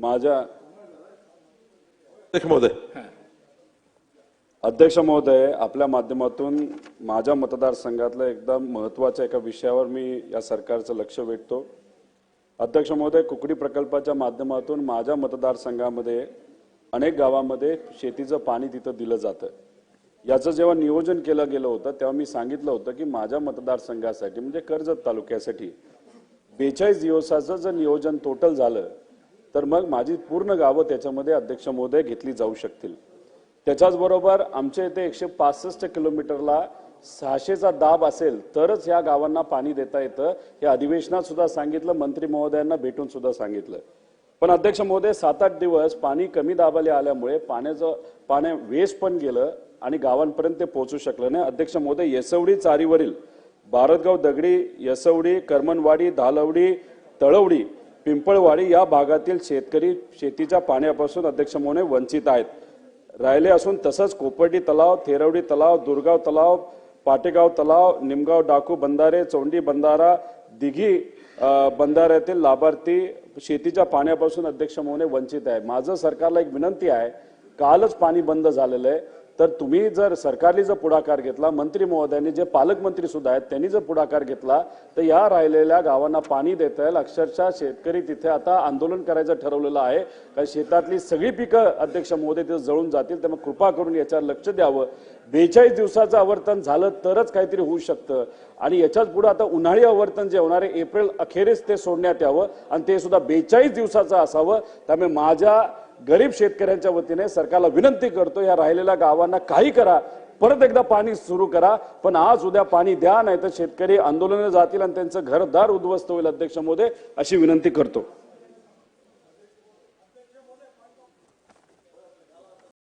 माझ्या अध्यक्ष महोदय. अध्यक्ष महोदय आपल्या माध्यमातून माझ्या मतदारसंघातल्या एकदम महत्त्वाच्या एका विषयावर मी या सरकारचं लक्ष वेधतो. अध्यक्ष महोदय कुकडी प्रकल्पाच्या माध्यमातून माझ्या मतदारसंघामध्ये अनेक गावामध्ये शेतीचं पाणी तिथं दिलं जातं. याचं जेव्हा नियोजन केलं गेलं होतं तेव्हा मी सांगितलं होतं की माझ्या मतदारसंघासाठी म्हणजे कर्जत तालुक्यासाठी बेचाळीस दिवसाचं जर नियोजन टोटल झालं तर मग माझी पूर्ण गावं त्याच्यामध्ये अध्यक्ष महोदय घेतली जाऊ शकतील. त्याच्याचबरोबर आमच्या इथे एकशे पासष्ट किलोमीटरला सहाशेचा दाब असेल तरच या गावांना पाणी देता येतं. हे अधिवेशनात सुद्धा सांगितलं मंत्री महोदयांना भेटून सुद्धा सांगितलं. पण अध्यक्ष महोदय सात आठ दिवस पाणी कमी दाबाले आल्यामुळे पाण्याचं पाण्या वेस्ट पण गेलं आणि गावांपर्यंत ते पोहोचू शकलं नाही. अध्यक्ष महोदय येसवडी चारीवरील भारतगाव दगडी यसवडी करमनवाडी धालवडी तळवडी पिंपळवाडी या भागातील शेतकरी शेतीच्या पाण्यापासून अध्यक्ष महोदय वंचित आहेत. राहिले असून तसंच कोपर्डी तलाव थेरवडी तलाव दुर्गाव तलाव पाटेगाव तलाव निमगाव डाकू बंधारे चौंडी बंधारा दिघी बंधाऱ्यातील लाभार्थी शेतीच्या पाण्यापासून अध्यक्ष महोदय वंचित आहे माझं सरकारला एक विनंती आहे कालच पाणी बंद झालेलं आहे. तर तुम्ही जर सरकारने जर पुढाकार घेतला मंत्री महोदयांनी जे पालकमंत्री सुद्धा आहेत त्यांनी जर पुढाकार घेतला तर या राहिलेल्या गावांना पाणी देता येईल अक्षरशः शेतकरी तिथे आता आंदोलन करायचं ठरवलेलं आहे. कारण शेतातली सगळी पिकं अध्यक्ष महोदय तिथे जळून जातील त्यामुळे कृपा करून याच्यावर लक्ष द्यावं. बेचाळीस दिवसाचं आवर्तन झालं तरच काहीतरी होऊ शकतं. आणि याच्याच पुढे आता उन्हाळी आवर्तन जे होणार आहे एप्रिल अखेरीस ते सोडण्यात यावं. आणि ते सुद्धा बेचाळीस दिवसाचं असावं. त्यामुळे माझ्या गरीब शेतकऱ्यांच्या वतीने सरकारला विनंती करतो या राहिलेल्या गावांना काही करा परत एकदा पाणी सुरू करा पण आज उद्या पाणी द्या नाही तर शेतकरी आंदोलन जातील आणि त्यांचं घरदार उद्ध्वस्त होईल अध्यक्ष मोदे अशी विनंती करतो.